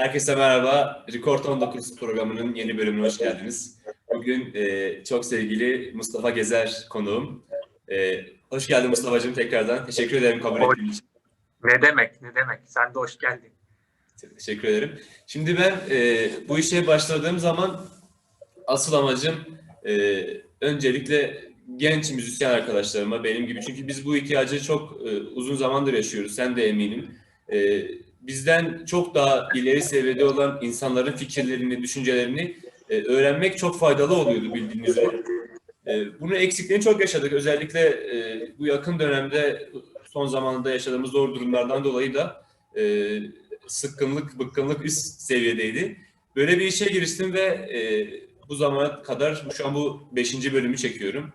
Herkese merhaba. Record 19 programının yeni bölümüne hoş geldiniz. Bugün e, çok sevgili Mustafa Gezer konuğum. E, hoş geldin Mustafa'cığım tekrardan. Teşekkür ederim kabul Hoş- ettiğin için. Ne demek, ne demek. Sen de hoş geldin. Teşekkür ederim. Şimdi ben e, bu işe başladığım zaman asıl amacım e, öncelikle genç müzisyen arkadaşlarıma benim gibi çünkü biz bu ihtiyacı çok e, uzun zamandır yaşıyoruz. Sen de eminim. E, bizden çok daha ileri seviyede olan insanların fikirlerini, düşüncelerini e, öğrenmek çok faydalı oluyordu bildiğiniz üzere. E, bunun eksikliğini çok yaşadık. Özellikle e, bu yakın dönemde son zamanında yaşadığımız zor durumlardan dolayı da e, sıkkınlık, bıkkınlık üst seviyedeydi. Böyle bir işe giriştim ve e, bu zamana kadar şu an bu beşinci bölümü çekiyorum.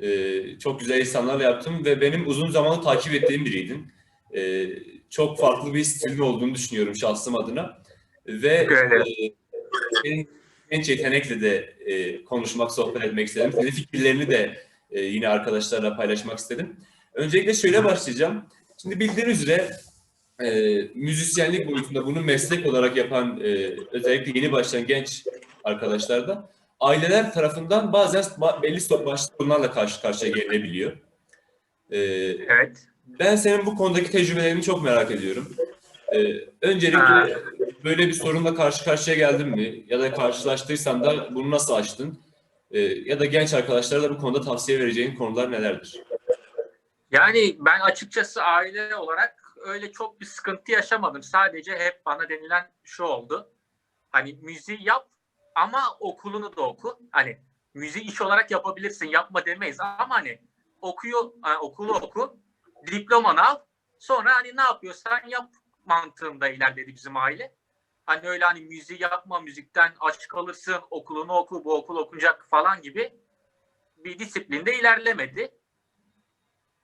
E, çok güzel insanlarla yaptım ve benim uzun zamandır takip ettiğim biriydin. E, çok farklı bir stilin olduğunu düşünüyorum şahsım adına. Ve e, senin genç yetenekle de e, konuşmak, sohbet etmek istedim. Senin fikirlerini de e, yine arkadaşlarla paylaşmak istedim. Öncelikle şöyle başlayacağım. Şimdi bildiğiniz üzere e, müzisyenlik boyutunda bunu meslek olarak yapan e, özellikle yeni başlayan genç arkadaşlarda aileler tarafından bazen ba- belli başlı sorunlarla karşı karşıya gelinebiliyor. E, Evet. Ben senin bu konudaki tecrübelerini çok merak ediyorum. E, öncelikle böyle bir sorunla karşı karşıya geldin mi? Ya da karşılaştıysan da bunu nasıl aştın? E, ya da genç arkadaşlara da bu konuda tavsiye vereceğin konular nelerdir? Yani ben açıkçası aile olarak öyle çok bir sıkıntı yaşamadım. Sadece hep bana denilen şu oldu. Hani müziği yap ama okulunu da oku. Hani müziği iş olarak yapabilirsin, yapma demeyiz. Ama hani okuyor, hani okulu oku, diplomanı al. Sonra hani ne yapıyorsan yap mantığında ilerledi bizim aile. Hani öyle hani müziği yapma, müzikten aç kalırsın, okulunu oku, bu okul okunacak falan gibi bir disiplinde ilerlemedi.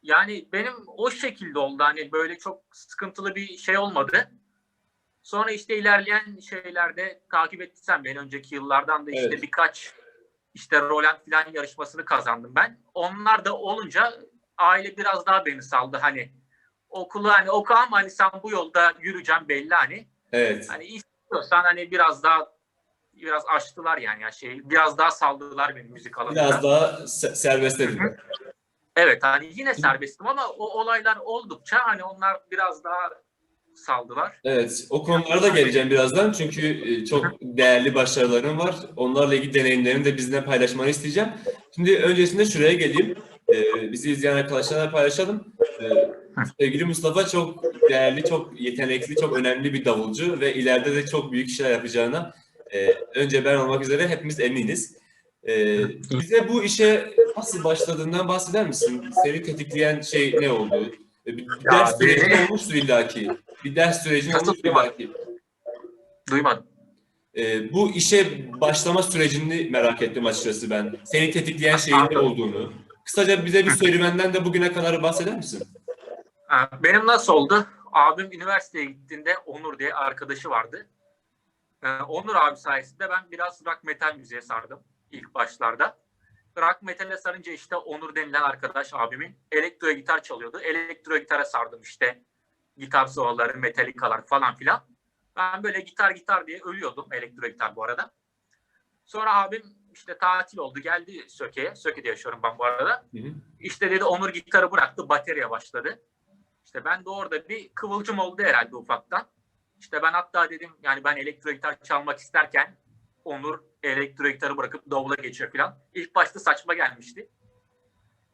Yani benim o şekilde oldu. Hani böyle çok sıkıntılı bir şey olmadı. Sonra işte ilerleyen şeylerde takip ettiysen beni önceki yıllardan da işte Evet. birkaç işte Roland filan yarışmasını kazandım ben. Onlar da olunca aile biraz daha beni saldı hani okulu hani oku ama hani sen bu yolda yürüyeceğim belli hani. Evet. Hani istiyorsan hani biraz daha biraz açtılar yani ya şey biraz daha saldılar beni müzik alanında. Biraz daha se- serbest. Evet hani yine serbestim ama o olaylar oldukça hani onlar biraz daha saldılar. Evet, o konulara da geleceğim birazdan çünkü e, çok değerli başarıların var. Onlarla ilgili deneyimlerini de bizimle paylaşmanı isteyeceğim. Şimdi öncesinde şuraya geleyim. E, bizi izleyen arkadaşlarla paylaşalım. E, sevgili Mustafa çok değerli, çok yetenekli, çok önemli bir davulcu ve ileride de çok büyük işler yapacağına e, önce ben olmak üzere hepimiz eminiz. E, bize bu işe nasıl başladığından bahseder misin? Seni tetikleyen şey ne oldu? Bir Ya, ders süreci beni- olmuştur illaki. Bir ders süreci Nasıl olmuştur duymadım? illaki. Duymadım. E, bu işe başlama sürecini merak ettim açıkçası ben. Seni tetikleyen şeyin ne olduğunu. Kısaca bize bir serüvenden de bugüne kadar bahseder misin? Benim nasıl oldu? Abim üniversiteye gittiğinde Onur diye arkadaşı vardı. Ee, Onur abi sayesinde ben biraz rock metal müziğe sardım ilk başlarda. Rock metale sarınca işte Onur denilen arkadaş abimin elektro gitar çalıyordu. Elektro gitara sardım işte. Gitar soloları, metalikalar falan filan. Ben böyle gitar gitar diye ölüyordum. Elektro gitar bu arada. Sonra abim işte tatil oldu geldi Söke'ye. Söke'de yaşıyorum ben bu arada. Hı hı. İşte dedi Onur gitarı bıraktı, bateriye başladı. İşte ben de orada bir kıvılcım oldu herhalde ufaktan. İşte ben hatta dedim yani ben elektro gitar çalmak isterken Onur elektro gitarı bırakıp davula geçiyor falan. İlk başta saçma gelmişti.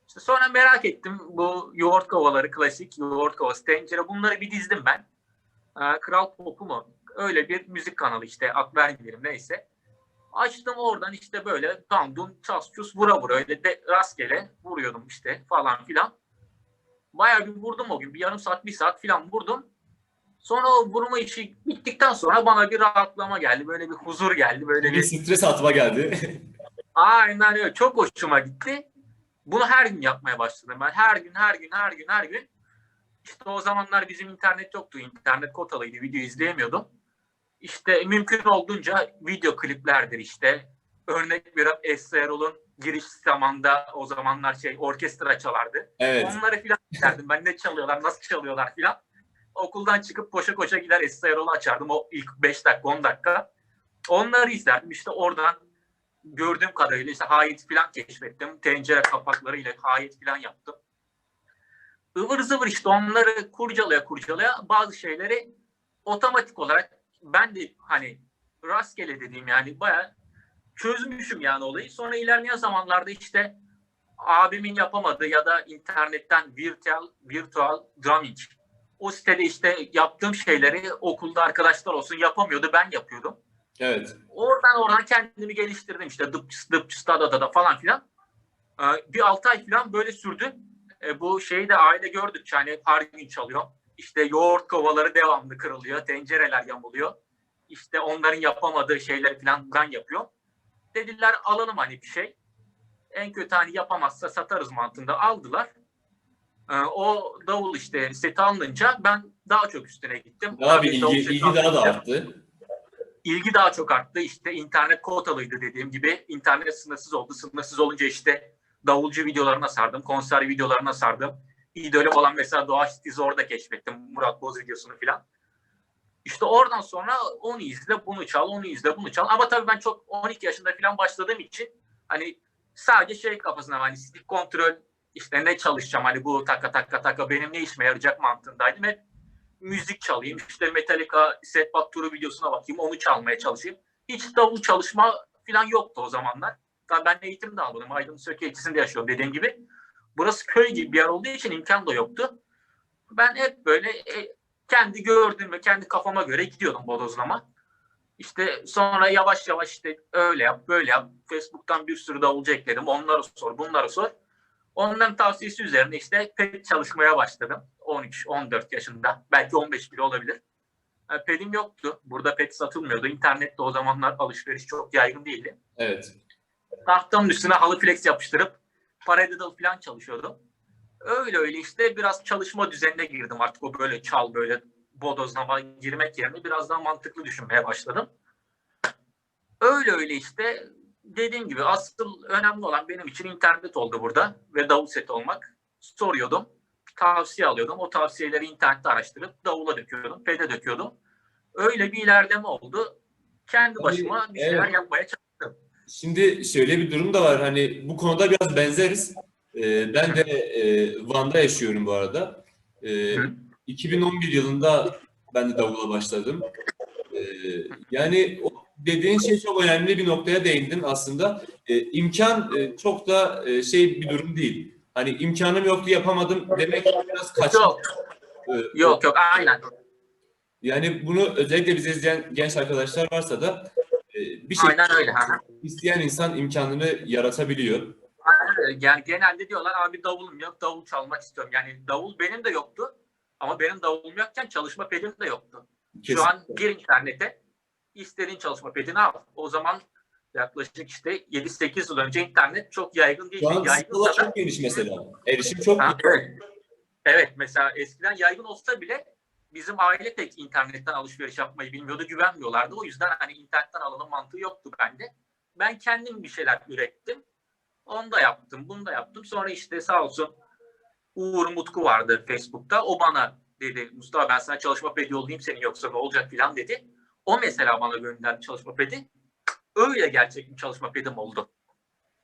İşte sonra merak ettim bu yoğurt kovaları, klasik yoğurt kovası, tencere bunları bir dizdim ben. Ee, Kral Pop'u mu? Öyle bir müzik kanalı işte ad vermeyelim neyse. Açtım oradan işte böyle dandun, ças çus vura vura öyle de rastgele vuruyordum işte falan filan. Bayağı bir vurdum o gün. Bir yarım saat, bir saat filan vurdum. Sonra o vurma işi bittikten sonra bana bir rahatlama geldi. Böyle bir huzur geldi. Böyle Bir bir stres atma geldi. aynen öyle. Çok hoşuma gitti. Bunu her gün yapmaya başladım ben. Her gün, her gün, her gün, her gün. İşte o zamanlar bizim internet yoktu. İnternet kotalıydı. Video izleyemiyordum. İşte mümkün olduğunca video kliplerdir işte. Örnek bir Esra Erol'un giriş zamanda o zamanlar şey orkestra çalardı. evet. Onları filan derdim. Ben ne çalıyorlar, nasıl çalıyorlar filan. Okuldan çıkıp koşa koşa gider Esra Erol'u açardım o ilk 5 dakika 10 dakika. Onları izlerdim. İşte oradan gördüğüm kadarıyla işte hayit falan keşfettim. Tencere kapaklarıyla hayit falan yaptım. ıvır zıvır işte onları kurcalaya kurcalaya bazı şeyleri otomatik olarak ben de hani rastgele dediğim yani bayağı çözmüşüm yani olayı. Sonra ilerleyen zamanlarda işte abimin yapamadığı ya da internetten virtual, virtual drumming o sitede işte yaptığım şeyleri okulda arkadaşlar olsun yapamıyordu ben yapıyordum. Evet. Oradan oradan kendimi geliştirdim işte dıpçıs dıpçıs da da da falan filan. Ee, bir 6 ay falan böyle sürdü. Ee, bu şeyi de aile gördükçe hani her gün çalıyor. İşte yoğurt kovaları devamlı kırılıyor. Tencereler yamuluyor. İşte onların yapamadığı şeyleri falan ben yapıyor. Dediler alalım hani bir şey. En kötü hani yapamazsa satarız mantığında aldılar. Ee, o davul işte seti alınınca ben daha çok üstüne gittim. Daha bir davul ilgi, ilgi daha da arttı. ilgi daha çok arttı. İşte internet kotalıydı dediğim gibi. İnternet sınırsız oldu. Sınırsız olunca işte davulcu videolarına sardım. Konser videolarına sardım. İdolüm olan mesela Doğaç Dizi orada keşfettim. Murat Boz videosunu filan. İşte oradan sonra onu izle, bunu çal, onu izle, bunu çal. Ama tabii ben çok 12 yaşında falan başladığım için hani sadece şey kafasına hani stick kontrol işte ne çalışacağım hani bu taka taka taka benim ne işime yarayacak mantığındaydım. Hep müzik çalayım. işte Metallica Set Tour'u videosuna bakayım. Onu çalmaya çalışayım. Hiç davul çalışma falan yoktu o zamanlar. Tabii ben eğitim de almadım. Aydın Söke ilçesinde yaşıyorum dediğim gibi. Burası köy gibi bir yer olduğu için imkan da yoktu. Ben hep böyle e, kendi gördüğüm ve kendi kafama göre gidiyordum bodozlama. İşte sonra yavaş yavaş işte öyle yap, böyle yap. Facebook'tan bir sürü davulcu ekledim. Onları sor, bunları sor. Onların tavsiyesi üzerine işte pet çalışmaya başladım. 13-14 yaşında. Belki 15 bile olabilir. Yani pedim yoktu. Burada pet satılmıyordu. İnternette o zamanlar alışveriş çok yaygın değildi. Evet. Tahtamın üstüne halı flex yapıştırıp paradiddle falan çalışıyordum. Öyle öyle işte biraz çalışma düzenine girdim artık o böyle çal böyle bodozlama girmek yerine biraz daha mantıklı düşünmeye başladım. Öyle öyle işte dediğim gibi asıl önemli olan benim için internet oldu burada ve davul seti olmak. Soruyordum, tavsiye alıyordum. O tavsiyeleri internette araştırıp davula döküyordum, pede döküyordum. Öyle bir ilerleme oldu. Kendi başıma bir şeyler evet. yapmaya çalıştım. Şimdi şöyle bir durum da var. Hani bu konuda biraz benzeriz. Ee, ben de e, Van'da yaşıyorum bu arada. Ee, Hı. 2011 yılında ben de davula başladım. Ee, yani o dediğin şey çok önemli bir noktaya değindin aslında. Ee, imkan e, çok da e, şey bir durum değil. Hani imkanım yoktu yapamadım demek biraz kaçmak. Yok, Ee, yok, yok, aynen. Yani bunu özellikle bizi izleyen genç arkadaşlar varsa da bir şey Aynen öyle. ha. isteyen insan imkanını yaratabiliyor. Yani genelde diyorlar abi davulum yok, davul çalmak istiyorum. Yani davul benim de yoktu. Ama benim davulum yokken çalışma pedim de yoktu. Kesin. Şu an gir internete, istediğin çalışma pedini al. O zaman yaklaşık işte 7-8 yıl önce internet çok yaygın değil. Şu an skala da- çok geniş mesela. Erişim çok Ha, evet. evet mesela eskiden yaygın olsa bile bizim aile pek internetten alışveriş yapmayı bilmiyordu, güvenmiyorlardı. O yüzden hani internetten alalım mantığı yoktu bende. Ben kendim bir şeyler ürettim. Onu da yaptım, bunu da yaptım. Sonra işte sağ olsun Uğur Mutku vardı Facebook'ta. O bana dedi Mustafa ben sana çalışma pedi yollayayım senin yoksa ne olacak filan dedi. O mesela bana gönderdi çalışma pedi. Öyle gerçek bir çalışma pedim oldu.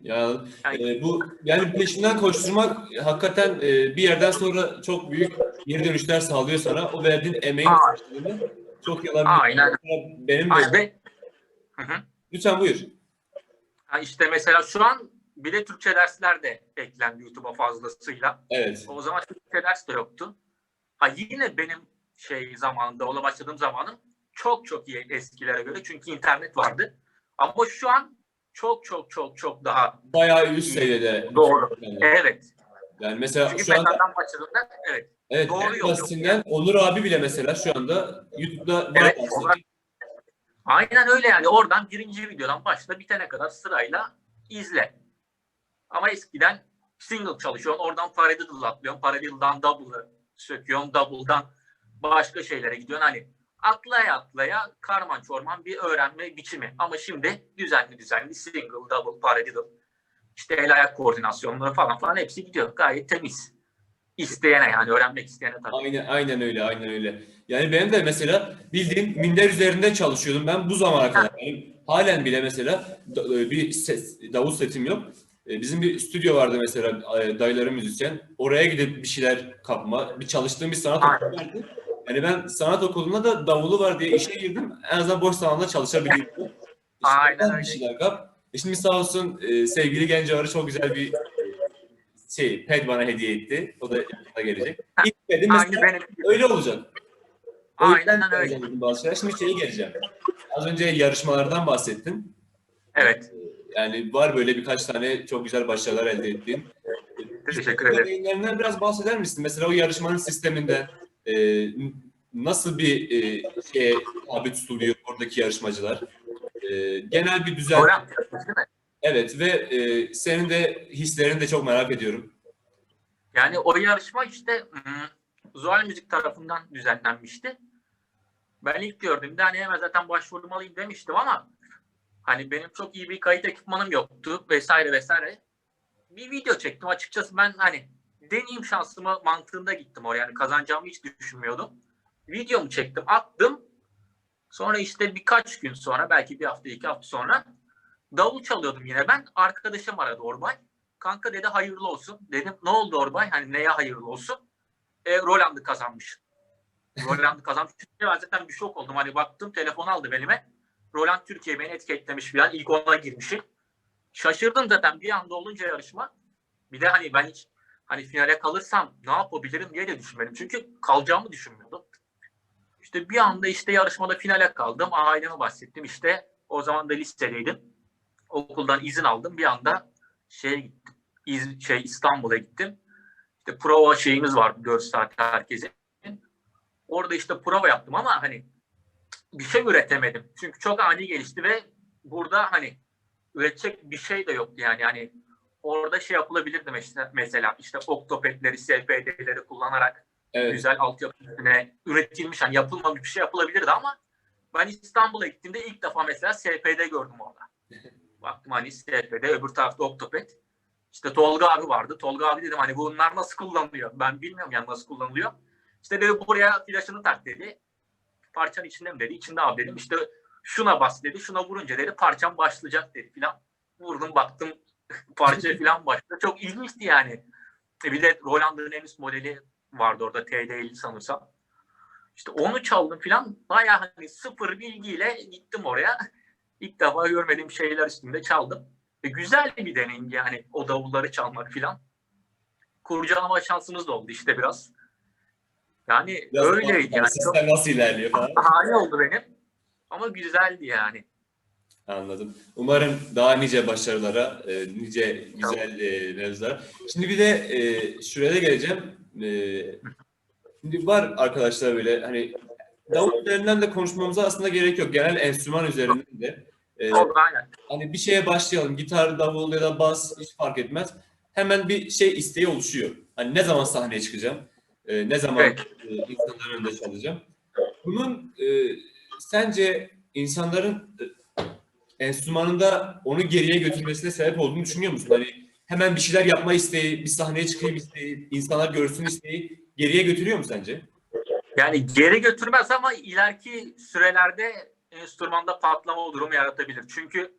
Ya Yani- e, bu yani peşinden koşturmak hakikaten e, bir yerden sonra çok büyük geri dönüşler sağlıyor sana. O verdiğin emeğin karşılığını çok alabilir. Aynen. Benim de. Aynen. Hı hı. Lütfen buyur. Ha işte mesela şu an bile Türkçe dersler de eklendi YouTube'a fazlasıyla. Evet. O zaman Türkçe ders de yoktu. Ha yine benim şey zamanında, ola başladığım zamanım çok çok iyi eskilere göre. Çünkü internet vardı. Ama şu an çok çok çok çok daha Bayağı üst seviyede. Doğru. Yani, evet. yani mesela Çünkü şu anda metalden başladığımda evet. evet doğru en yol yok basitinden Onur abi bile mesela şu anda YouTube'da Evet, olarak- Aynen öyle yani. Oradan birinci videodan başla bitene kadar sırayla izle. Ama eskiden single çalışıyorsun. Oradan paradiddle atlıyorsun. Paradiddle'dan double'ı söküyorsun. Double'dan başka şeylere gidiyorsun. Hani atlaya atlaya karman çorman bir öğrenme biçimi. Ama şimdi düzenli düzenli single, double, paradiddle işte el ayak koordinasyonları falan falan hepsi gidiyor. Gayet temiz. İsteyene yani öğrenmek isteyene tabii. Aynen, aynen öyle, aynen öyle. Yani benim de mesela bildiğin minder üzerinde çalışıyordum ben bu zamana kadar. Benim halen bile mesela e, bir ses, davul setim yok. E, Bizim bir stüdyo vardı mesela e, dayılarım müzisyen. Oraya gidip bir şeyler kapma. Bir çalıştığım bir sanat vardı. Yani ben sanat okulunda da davulu var diye işe girdim. En azından boş zamanda çalışabiliyordum. İşte Aynen öyle. bir şeyler kap. E Şimdi sağ olsun e, sevgili Gencavar'ı çok güzel bir e, şey pad bana hediye etti. O da yakında gelecek. İlk Aynı mesela gibi. öyle olacak. Aynen öyle. öyle. Bazı şeyler. Şimdi şeye geleceğim. Az önce yarışmalardan bahsettin. Evet. Yani var böyle birkaç tane çok güzel başarılar elde ettiğin. Teşekkür ederim. Deneyimlerinden biraz bahseder misin? Mesela o yarışmanın sisteminden e, nasıl bir e, şeye tabi tutuluyor oradaki yarışmacılar? E, genel bir düzen. Öğren değil mi? Evet ve e, senin de hislerini de çok merak ediyorum. Yani o yarışma işte hmm, Zuhal Müzik tarafından düzenlenmişti. Ben ilk gördüğümde hani hemen zaten başvurmalıyım demiştim ama hani benim çok iyi bir kayıt ekipmanım yoktu vesaire vesaire. Bir video çektim açıkçası ben hani deneyim şansımı mantığında gittim oraya. Yani kazanacağımı hiç düşünmüyordum. Videomu çektim attım. Sonra işte birkaç gün sonra belki bir hafta iki hafta sonra davul çalıyordum yine ben. Arkadaşım aradı Orbay. Kanka dedi hayırlı olsun. Dedim ne oldu Orbay? Hani neye hayırlı olsun? E, Roland'ı kazanmış. Roland'ı kazanmış. Ben zaten bir şok oldum. Hani baktım telefon aldı belime. Roland Türkiye beni etiketlemiş falan. İlk ona girmişim. Şaşırdım zaten bir anda olunca yarışma. Bir de hani ben hiç hani finale kalırsam ne yapabilirim diye de düşünmedim. Çünkü kalacağımı düşünmüyordum. İşte bir anda işte yarışmada finale kaldım. Aileme bahsettim. İşte o zaman da lisedeydim. Okuldan izin aldım. Bir anda gittim. İz, şey İstanbul'a gittim. İşte prova şeyimiz vardı 4 saat herkesin. Orada işte prova yaptım ama hani bir şey üretemedim. Çünkü çok ani gelişti ve burada hani üretecek bir şey de yoktu yani. Yani orada şey yapılabilirdi mesela, mesela işte oktopetleri, SPD'leri kullanarak Evet. güzel altyapı üstüne üretilmiş hani yapılmamış bir şey yapılabilirdi ama ben İstanbul'a gittiğimde ilk defa mesela SPD gördüm orada. Baktım hani SPD öbür tarafta Octopet. İşte Tolga abi vardı. Tolga abi dedim hani bunlar nasıl kullanılıyor? Ben bilmiyorum yani nasıl kullanılıyor. İşte dedi buraya flaşını tak dedi. Parçanın içinde mi dedi? İçinde abi dedim. İşte şuna bas dedi. Şuna vurunca dedi parçam başlayacak dedi filan. Vurdum baktım parça filan başladı. Çok ilginçti yani. E Bir de Roland'ın en üst modeli vardı orada TD50 sanırsam. İşte onu çaldım filan. Bayağı hani sıfır bilgiyle gittim oraya. İlk defa görmediğim şeyler üstünde çaldım. Ve güzel bir deneyim yani o davulları çalmak filan. Kurcalama şansımız da oldu işte biraz. Yani Biraz öyleydi yani. Sistem nasıl ilerliyor falan. bahane oldu benim. Ama güzeldi yani. Anladım. Umarım daha nice başarılara, e, nice güzel e, mevzular. Şimdi bir de e, şuraya da geleceğim. E, şimdi var arkadaşlar böyle hani davul üzerinden de konuşmamıza aslında gerek yok. Genel enstrüman üzerinden de. E, hani bir şeye başlayalım. Gitar, davul ya da bas hiç fark etmez. Hemen bir şey isteği oluşuyor. Hani ne zaman sahneye çıkacağım? E, ne zaman Evet. e, insanların önünde çalacağım? Bunun e, sence insanların e, enstrümanında onu geriye götürmesine sebep olduğunu düşünüyor musun? Hani hemen bir şeyler yapma isteği, bir sahneye çıkayım isteği, insanlar görsün isteği geriye götürüyor mu sence? Yani geri götürmez ama ileriki sürelerde enstrümanda patlama durumu yaratabilir. Çünkü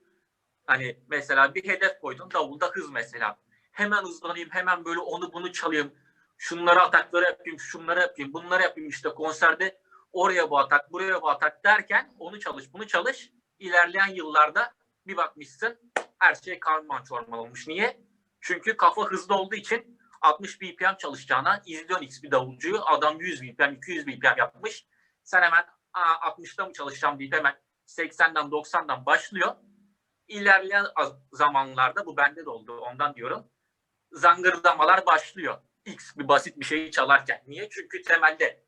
hani mesela bir hedef koydun davulda hız mesela. Hemen hızlanayım, hemen böyle onu bunu çalayım. Şunları atakları yapayım, şunları yapayım, bunları yapayım işte konserde oraya bu atak, buraya bu atak derken onu çalış, bunu çalış. İlerleyen yıllarda bir bakmışsın her şey karman çorman olmuş. Niye? Çünkü kafa hızlı olduğu için 60 BPM çalışacağına izliyorsun bir davulcuyu. Adam 100 BPM, 200 BPM yapmış. Sen hemen Aa, 60'ta mı çalışacağım deyip hemen 80'den 90'dan başlıyor. İlerleyen zamanlarda bu bende de oldu ondan diyorum. Zangırdamalar başlıyor. X bir basit bir şeyi çalarken. Niye? Çünkü temelde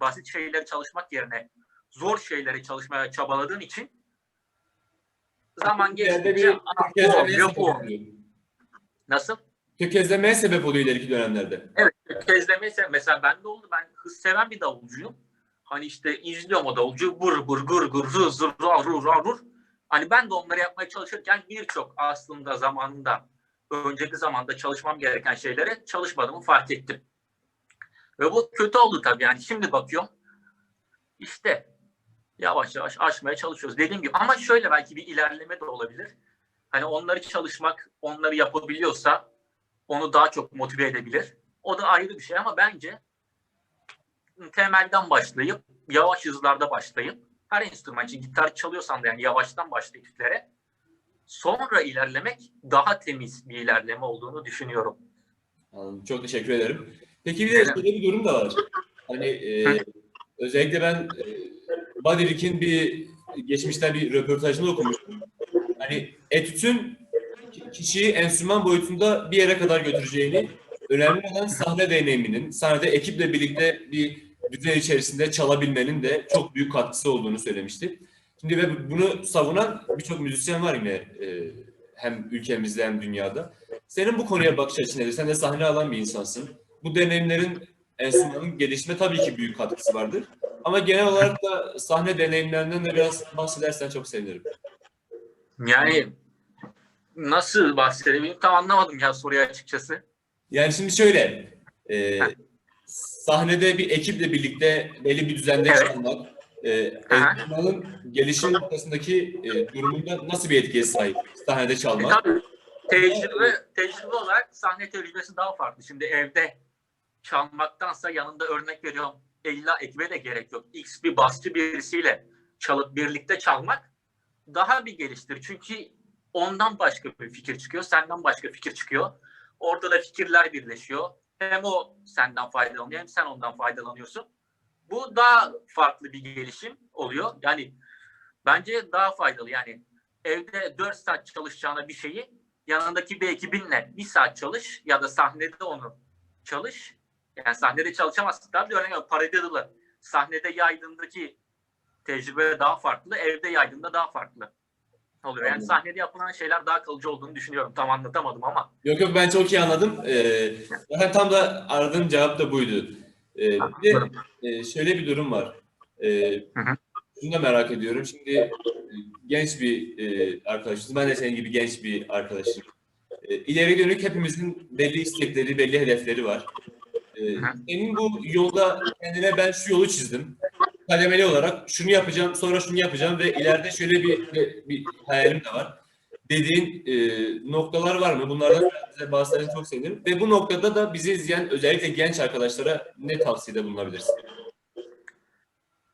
basit şeyleri çalışmak yerine zor şeyleri çalışmaya çabaladığın için zaman geçtikçe bir "Aa, bu tökezlemeye sebep bu olmuyor." oluyor. Nasıl? Tökezlemeye sebep oluyor ileriki dönemlerde. Kezleme ise mesela bende oldu. Ben hız seven bir davulcuyum. Hani işte izliyorum o davulcuyu. Bır bır gır gır zır zır ra rur ra rur. Hani ben de onları yapmaya çalışırken birçok aslında zamanında önceki zamanda çalışmam gereken şeylere çalışmadığımı fark ettim. Ve bu kötü oldu tabii yani şimdi bakıyorum işte yavaş yavaş aşmaya çalışıyoruz. Dediğim gibi ama şöyle belki bir ilerleme de olabilir. Hani onları çalışmak, onları yapabiliyorsa onu daha çok motive edebilir. O da ayrı bir şey ama bence temelden başlayıp yavaş hızlarda başlayıp her enstrüman için gitar çalıyorsan da yani yavaştan başlayıp üflere sonra ilerlemek daha temiz bir ilerleme olduğunu düşünüyorum. Anladım. Çok teşekkür ederim. Peki bir de şöyle bir durum da var. Hani e, özellikle ben e, Buddy Rick'in bir geçmişten bir röportajını okumuştum. Hani etütün kişiyi enstrüman boyutunda bir yere kadar götüreceğini, önemli olan sahne deneyiminin, sahnede ekiple birlikte bir düzen içerisinde çalabilmenin de çok büyük katkısı olduğunu söylemişti. Şimdi ve bunu savunan birçok müzisyen var yine e, hem ülkemizde hem dünyada. Senin bu konuya bakış açın nedir? Sen de sahne alan bir insansın. Bu deneyimlerin enstrümanın gelişime tabii ki büyük katkısı vardır. Ama genel olarak da sahne deneyimlerinden de biraz bahsedersen çok sevinirim. Yani nasıl bahsedebilirim tam anlamadım ya soruyu açıkçası. Yani şimdi şöyle, e, sahnede bir ekiple birlikte belli bir düzende Evet. çalmak, e, enstrümanın gelişim noktasındaki e, durumunda nasıl bir etkiye sahip sahnede E çalmak? tabii tecrübe, tecrübe olarak sahne tecrübesi daha farklı. Şimdi evde çalmaktansa yanında örnek veriyorum illa ekibe de gerek yok. X bir basçı birisiyle çalıp birlikte çalmak daha bir geliştir. Çünkü ondan başka bir fikir çıkıyor, senden başka fikir çıkıyor. Orada da fikirler birleşiyor. Hem o senden faydalanıyor hem sen ondan faydalanıyorsun. Bu daha farklı bir gelişim oluyor. Yani bence daha faydalı. Yani evde 4 saat çalışacağına bir şeyi yanındaki bir ekibinle bir saat çalış ya da sahnede onu çalış. Yani sahnede çalışamazsın tabii örneğin veriyorum, paradiddle'ı sahnede yaydığındaki tecrübe daha farklı, evde yaydığında daha farklı oluyor. Yani sahnede yapılan şeyler daha kalıcı olduğunu düşünüyorum. Tam anlatamadım ama. Yok yok ben çok iyi anladım. E, zaten tam da aradığım cevap da buydu. E, bir de e, şöyle bir durum var. E, hı. şunu da merak ediyorum. Şimdi e, genç bir e, arkadaşız. Ben de senin gibi genç bir arkadaşım. E, ileri dönük hepimizin belli istekleri, belli hedefleri var. E, hı. senin bu yolda kendine ben şu yolu çizdim. Kademeli olarak şunu yapacağım, sonra şunu yapacağım ve ileride şöyle bir, bir, bir hayalim de var. Dediğin e, noktalar var mı? Bunlardan bize bahsedersen çok sevinirim. Ve bu noktada da bizi izleyen özellikle genç arkadaşlara ne tavsiyede bulunabilirsin?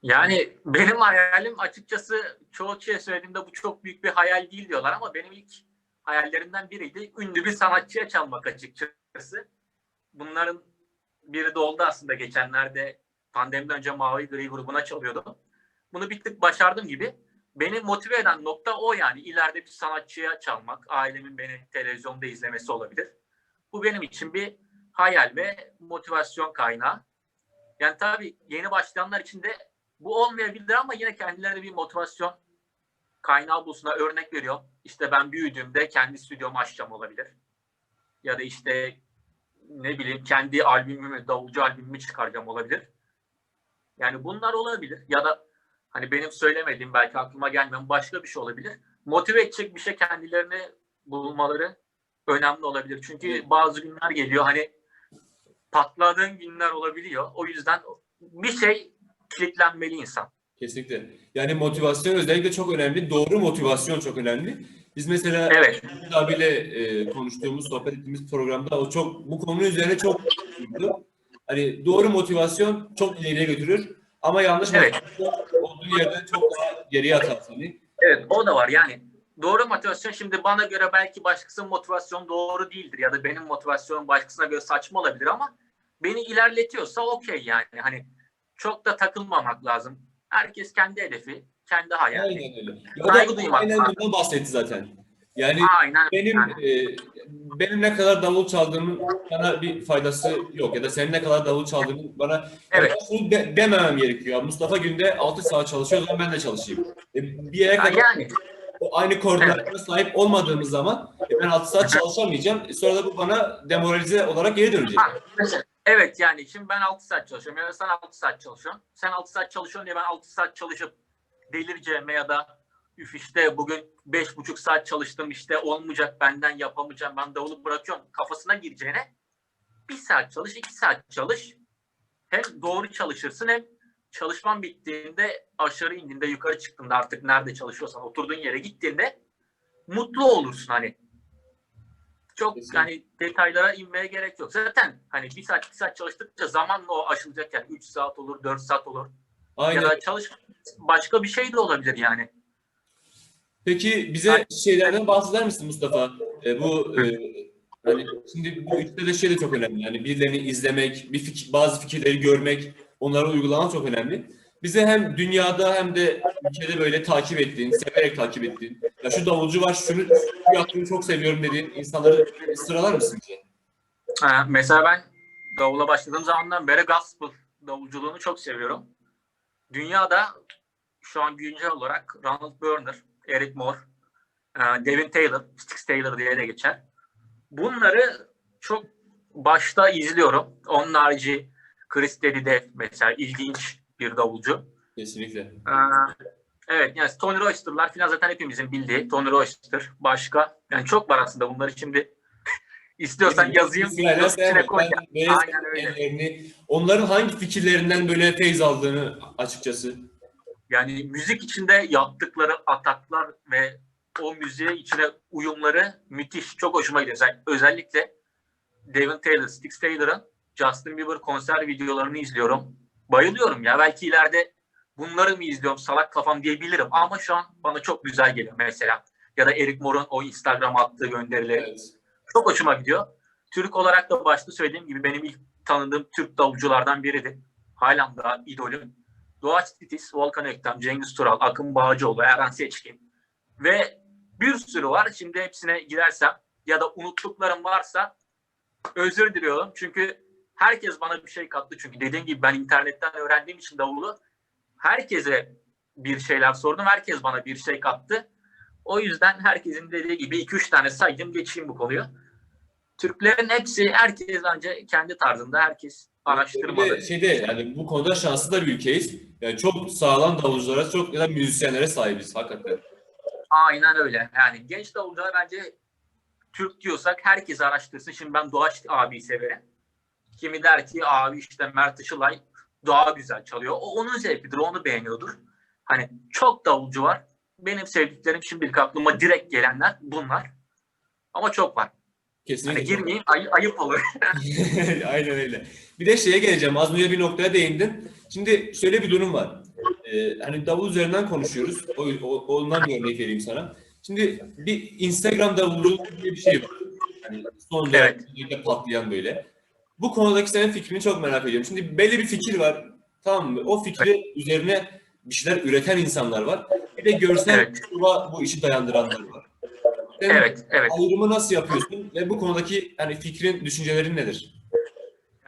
Yani benim hayalim açıkçası çoğu kişiye söylediğimde bu çok büyük bir hayal değil diyorlar ama benim ilk hayallerimden biriydi. Ünlü bir sanatçıya çalmak açıkçası. Bunların biri de oldu aslında geçenlerde pandemiden önce Mavi Gri grubuna çalıyordum. Bunu bir tık başardım gibi. Beni motive eden nokta o yani. ileride bir sanatçıya çalmak. Ailemin beni televizyonda izlemesi olabilir. Bu benim için bir hayal ve motivasyon kaynağı. Yani tabii yeni başlayanlar için de bu olmayabilir ama yine kendilerine bir motivasyon kaynağı bulsunlar. Örnek veriyorum. İşte ben büyüdüğümde kendi stüdyomu açacağım olabilir. Ya da işte ne bileyim kendi albümümü, davulcu albümümü çıkaracağım olabilir. Yani bunlar olabilir. Ya da hani benim söylemediğim belki aklıma gelmeyen başka bir şey olabilir. Motive edecek bir şey kendilerini bulmaları önemli olabilir. Çünkü bazı günler geliyor hani patladığın günler olabiliyor. O yüzden bir şey kilitlenmeli insan. Kesinlikle. Yani motivasyon özellikle çok önemli. Doğru motivasyon çok önemli. Biz mesela Evet. Abiyle e, konuştuğumuz, sohbet ettiğimiz programda o çok bu konu üzerine çok durdu. Hani doğru motivasyon çok ileriye götürür ama yanlış Evet. motivasyon olduğu yerde çok daha geriye atar seni. Evet o da var yani. Doğru motivasyon şimdi bana göre belki başkasının motivasyonu doğru değildir ya da benim motivasyonum başkasına göre saçma olabilir ama beni ilerletiyorsa okey yani. Hani çok da takılmamak lazım. Herkes kendi hedefi, kendi hayali. Aynen öyle. O da duymak aynen bundan bahsetti zaten. Yani Aynen. benim Yani. e, benim ne kadar davul çaldığımın bana bir faydası yok ya da senin ne kadar davul çaldığının bana Evet. Yani de- dememem gerekiyor. Mustafa günde 6 saat çalışıyor o zaman ben de çalışayım. E, bir yere kadar yani o aynı koordinasyona sahip olmadığımız zaman e, ben 6 saat çalışamayacağım. E, Sonra da bu bana demoralize olarak geri dönecek. Ha, mesela- evet yani şimdi ben 6 saat çalışıyorum ya da sen 6 saat çalışıyorsun. Sen 6 saat çalışıyorsun diye ben 6 saat çalışıp delireceğime ya da üf işte bugün 5,5 saat çalıştım işte olmayacak benden yapamayacağım ben davulu bırakıyorum kafasına gireceğine bir saat çalış 2 saat çalış hem doğru çalışırsın hem çalışman bittiğinde aşağı indiğinde yukarı çıktığında artık nerede çalışıyorsan oturduğun yere gittiğinde mutlu olursun hani. Çok Kesinlikle. hani detaylara inmeye gerek yok. Zaten hani bir saat bir saat çalıştıkça zamanla o aşılacak yani 3 saat olur 4 saat olur. Aynen. Ya çalış başka bir şey de olabilir yani. Peki bize şeylerden bahseder misin Mustafa? E, bu e, hani şimdi bu üçte de şey de çok önemli. Yani birilerini izlemek, bir fikir, bazı fikirleri görmek, onları uygulamak çok önemli. Bize hem dünyada hem de ülkede böyle takip ettiğin, severek takip ettiğin, ya şu davulcu var, şunu şu yaptığını çok seviyorum dediğin insanları sıralar mısın? Ha, mesela ben davula başladığım zamandan beri gospel davulculuğunu çok seviyorum. Dünyada şu an güncel olarak Ronald Burner, Eric Moore, e, Devin Taylor, Styx Taylor diye de geçer. Bunları çok başta izliyorum. Onun harici Chris Dedi'de mesela ilginç bir davulcu. Kesinlikle. Ee, evet yani Tony Royster'lar falan zaten hepimizin bildiği Tony Royster. Başka yani çok var aslında bunları şimdi istiyorsan yazayım Sırayla videonun devam içine et. koy. Ben böyle Aynen öyle. fikirlerini, onların hangi fikirlerinden böyle feyz aldığını açıkçası. Yani müzik içinde yaptıkları ataklar ve o müziğe içine uyumları müthiş. Çok hoşuma gidiyor. Özel- Özellikle Devin Taylor, Styx Taylor'ın Justin Bieber konser videolarını izliyorum. Bayılıyorum ya. Belki ileride bunları mı izliyorum salak kafam diyebilirim. Ama şu an bana çok güzel geliyor mesela. Ya da Eric Moore'un o Instagram attığı gönderileri. Evet. Çok hoşuma gidiyor. Türk olarak da başta söylediğim gibi benim ilk tanıdığım Türk davulculardan biridir. Halen daha idolüm. Doğaç Titiz, Volkan Öktem, Cengiz Tural, Akın Bağcıoğlu, Eren Seçkin ve bir sürü var. Şimdi hepsine girersem ya da unuttuklarım varsa özür diliyorum. Çünkü herkes bana bir şey kattı. Çünkü dediğim gibi ben internetten öğrendiğim için davulu herkese bir şeyler sordum. Herkes bana bir şey kattı. O yüzden herkesin dediği gibi 2-3 tane saydım geçeyim bu konuyu. Türklerin hepsi herkes bence kendi tarzında herkes araştırmalı. de şeyde yani bu konuda şanslı da bir ülkeyiz. Yani çok sağlam davulculara, çok ya da müzisyenlere sahibiz hakikaten. Aynen öyle. Yani genç davulcular bence Türk diyorsak herkes araştırsın. Şimdi ben Doğaç abiyi severim. Kimi der ki abi işte Mert Işılay daha güzel çalıyor. O onun zevkidir, onu beğeniyordur. Hani çok davulcu var. Benim sevdiklerim şimdilik aklıma direkt gelenler bunlar. Ama çok var. Kesinlikle. Hani girmeyeyim ay- ayıp olur. Aynen öyle. Bir de şeye geleceğim. Az önce bir noktaya değindin. Şimdi şöyle bir durum var. Ee, hani davul üzerinden konuşuyoruz. O, o- ondan bir örnek vereyim sana. Şimdi bir Instagram davulculuğu diye bir şey var. Hani son Evet. patlayan böyle. Bu konudaki senin fikrini çok merak ediyorum. Şimdi belli bir fikir var. Tamam mı? O fikri üzerine bir şeyler üreten insanlar var. Bir de görsel Evet. bu işi dayandıranlar var. Sen evet, evet. ayrımı nasıl yapıyorsun ve bu konudaki hani fikrin, düşüncelerin nedir?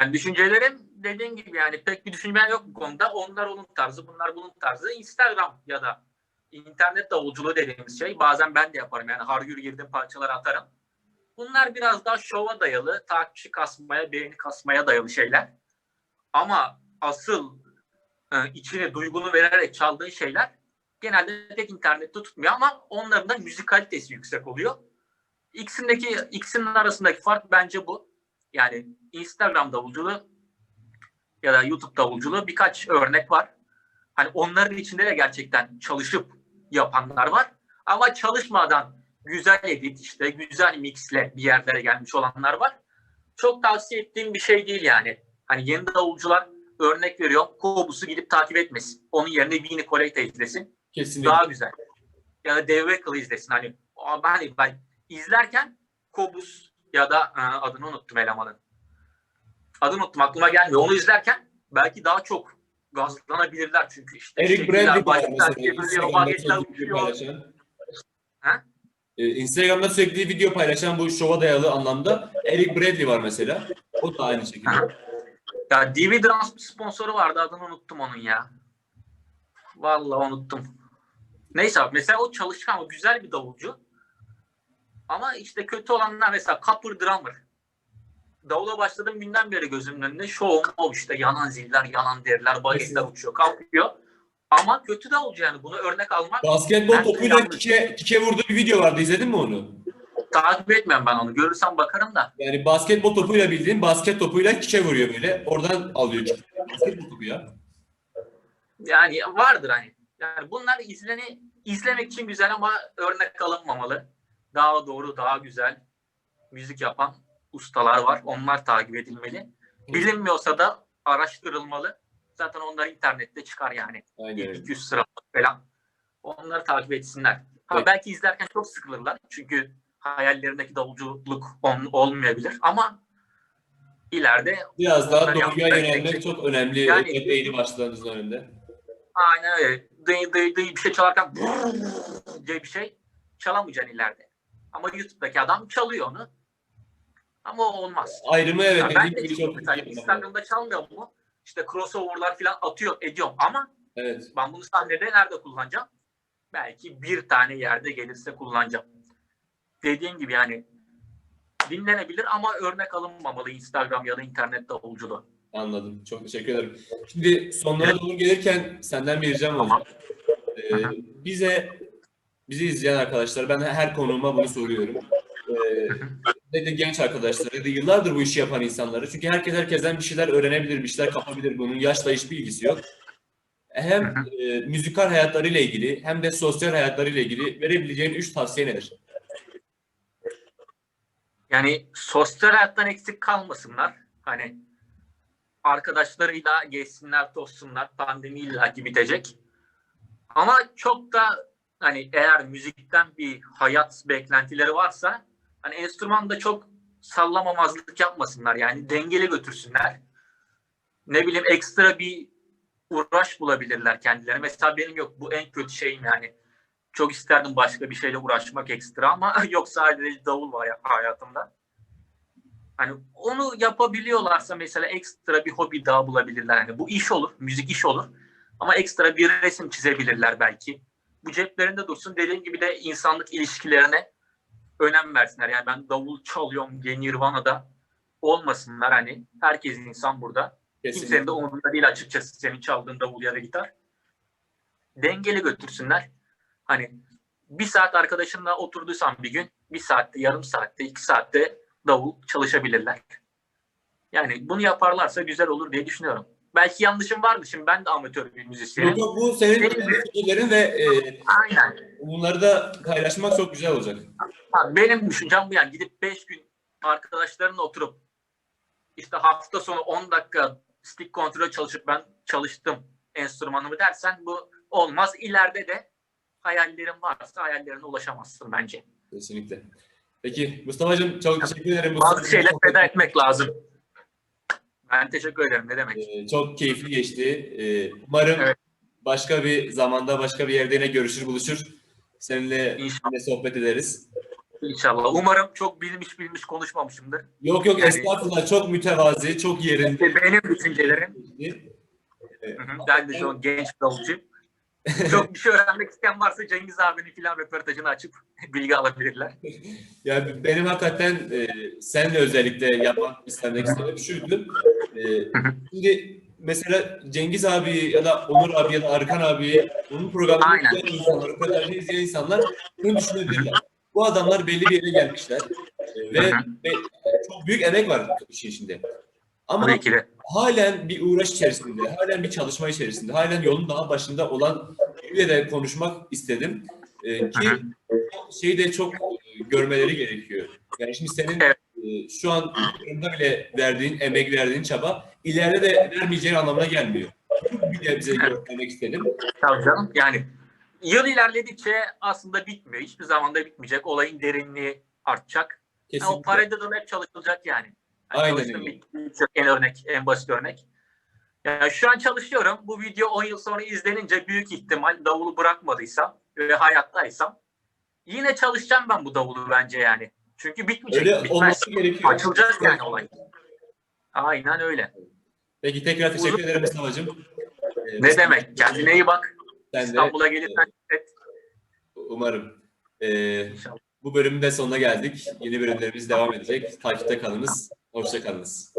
Yani düşüncelerim dediğin gibi yani pek bir düşüncem yok bu konuda. Onlar onun tarzı, bunlar bunun tarzı. Instagram ya da internet davulculuğu dediğimiz şey bazen ben de yaparım. Yani hargür girdim parçalar atarım. Bunlar biraz daha şova dayalı, takipçi kasmaya, beğeni kasmaya dayalı şeyler. Ama asıl e, içine duygunu vererek çaldığın şeyler genelde pek internette tutmuyor ama onların da müzikalitesi yüksek oluyor. İkisindeki ikisinin arasındaki fark bence bu. Yani Instagram davulculuğu ya da YouTube davulculuğu birkaç örnek var. Hani onların içinde de gerçekten çalışıp yapanlar var. Ama çalışmadan güzel edit işte güzel mixle bir yerlere gelmiş olanlar var. Çok tavsiye ettiğim bir şey değil yani. Hani yeni davulcular örnek veriyor. Kobus'u gidip takip etmesin. Onun yerine Vini Collecta izlesin Kesinlikle. daha güzel. Ya da Dave Weckl izlesin. Hani, hani ben izlerken Kobus ya da e, adını unuttum elemanın. Adını unuttum aklıma gelmiyor. Onu izlerken belki daha çok gazlanabilirler çünkü işte Eric var mesela. Ha? Ee, Instagram'da sürekli video paylaşan bu şova dayalı anlamda Eric Bradley var mesela. O da aynı şekilde. Ha. Ya DVD Trans sponsoru vardı adını unuttum onun ya. Vallahi unuttum. Neyse abi mesela o çalışkan o güzel bir davulcu. Ama işte kötü olanlar mesela Copper Drummer. Davula başladığım günden beri gözümün önünde show o işte yanan ziller, yanan deriler, bagetler uçuyor, kalkıyor. Ama kötü davulcu yani bunu örnek almak Basketbol topuyla kike, kike vurduğu bir video vardı. İzledin mi onu? takip etmiyorum ben onu. Görürsem bakarım da. Yani basketbol topuyla bildiğin basket topuyla kike vuruyor böyle. Oradan alıyor. basketbol topu ya. Yani vardır hani. Yani bunlar izleni izlemek için güzel ama örnek alınmamalı. Daha doğru, daha güzel müzik yapan ustalar var. Onlar takip edilmeli. Bilinmiyorsa da araştırılmalı. Zaten onlar internette çıkar yani. Aynen İlk öyle. 200 sıra falan. Onları takip etsinler. Ha, belki izlerken çok sıkılırlar. Çünkü hayallerindeki davulculuk on- olmayabilir. Ama ileride Biraz daha doğuya yönelmek çok önemli. Yani- Beyni başlarınızın önünde. Aynen öyle. Dıy dıy dıy bir şey çalarken diye bir şey çalamayacaksın ileride. Ama YouTube'daki adam çalıyor onu. Ama o olmaz. Ayrımı evet. Ya ben de çok çok mesela Instagram'da çalmıyor mu? İşte crossover'lar falan atıyor, ediyorum ama Evet. ben bunu sahnede nerede kullanacağım? Belki bir tane yerde gelirse kullanacağım. Dediğim gibi yani dinlenebilir ama örnek alınmamalı Instagram ya da internet davulculuğu. Anladım. Çok teşekkür ederim. Şimdi sonlara doğru gelirken senden bir ricam olacak. Ee, bize bizi izleyen arkadaşlar ben her konuğuma bunu soruyorum. Ee, ne de genç arkadaşlar ne de yıllardır bu işi yapan insanları. Çünkü herkes herkesten bir şeyler öğrenebilir, bir şeyler kapabilir. Bunun yaşla hiçbir ilgisi yok. Hem e, müzikal hayatlarıyla ilgili hem de sosyal hayatlarıyla ilgili verebileceğin üç tavsiye nedir? Yani sosyal hayattan eksik kalmasınlar. Hani arkadaşlarıyla geçsinler, tozsunlar. Pandemi illaki bitecek. Ama çok da hani eğer müzikten bir hayat beklentileri varsa hani enstrümanda çok sallamamazlık yapmasınlar. Yani dengeli götürsünler. Ne bileyim ekstra bir uğraş bulabilirler kendilerine. Mesela benim yok. Bu en kötü şeyim yani. Çok isterdim başka bir şeyle uğraşmak ekstra ama yok sadece davul var ya- hayatımda. Hani onu yapabiliyorlarsa mesela ekstra bir hobi daha bulabilirler. Yani bu iş olur, müzik iş olur. Ama ekstra bir resim çizebilirler belki. Bu ceplerinde dursun. Dediğim gibi de insanlık ilişkilerine önem versinler. Yani ben davul çalıyorum diye Nirvana'da olmasınlar. Hani herkes insan burada. Kimsenin de umurunda değil açıkçası senin çaldığın davul ya da gitar. Dengeli götürsünler. Hani bir saat arkadaşınla oturduysan bir gün, bir saatte, yarım saatte, iki saatte davul çalışabilirler. Yani bunu yaparlarsa güzel olur diye düşünüyorum. Belki yanlışım vardı. Şimdi ben de amatör bir müzisyenim. Yok bu senin fikirlerin ve e, Aynen. bunları da paylaşmak çok güzel olacak. Benim düşüncem bu yani. Gidip 5 gün arkadaşlarınla oturup işte hafta sonu 10 dakika stick kontrol çalışıp ben çalıştım enstrümanımı dersen bu olmaz. İleride de hayallerin varsa hayallerine ulaşamazsın bence. Kesinlikle. Peki Mustafa'cığım çok teşekkür ederim. bu Bazı şeyler feda etmek lazım. Ben teşekkür ederim. Ne demek? Ee, çok keyifli geçti. Ee, umarım Evet. başka bir zamanda başka bir yerde yine görüşür buluşur. Seninle İnşallah. yine sohbet ederiz. İnşallah. Umarım çok bilmiş bilmiş konuşmamışımdır. Yok yok Yani- estağfurullah çok mütevazi, çok yerinde. İşte benim düşüncelerim. Hı hı, Ben de şu an genç bir davulcuyum. Çok bir şey öğrenmek isteyen varsa Cengiz abinin filan röportajını açıp bilgi alabilirler. Yani benim hakikaten e, senle özellikle yapmak istemek istediğim şuydu. E, şimdi mesela Cengiz abi ya da Onur abi ya da Arkan abi onun programını Aynen. izleyen insanlar, kadar izleyen insanlar bunu düşünebilirler. Bu adamlar belli bir yere gelmişler E, ve, ve çok büyük emek var işin içinde. Ama Tabii ki de. Halen bir uğraş içerisinde, halen bir çalışma içerisinde, halen yolun daha başında olan biriyle de konuşmak istedim. Ee, ki şeyi de çok e, görmeleri gerekiyor. Yani şimdi senin e, şu an durumda bile verdiğin, emek verdiğin çaba ileride de vermeyeceğin anlamına gelmiyor. Bir de bize göstermek istedim. Tabii canım. Yani yıl ilerledikçe aslında bitmiyor. Hiçbir zaman da bitmeyecek. Olayın derinliği artacak. Yani o Kesinlikle. parayda da hep çalışılacak yani. Yani Aynen öyle. en örnek, en basit örnek. Yani şu an çalışıyorum. Bu video 10 yıl sonra izlenince büyük ihtimal davulu bırakmadıysam ve hayattaysam yine çalışacağım ben bu davulu bence yani. Çünkü bitmeyecek. Öyle bitmez. olması gerekiyor. Açılacak yani olay. Aynen öyle. Peki tekrar teşekkür ederim Mustafa'cığım. Ee, Ne demek? Kendine iyi bak. Sen İstanbul'a gelirsen et. umarım. Ee, İnşallah. bu bölümün de sonuna geldik. Yeni bölümlerimiz devam edecek. Takipte kalınız. Hoşça kalınız.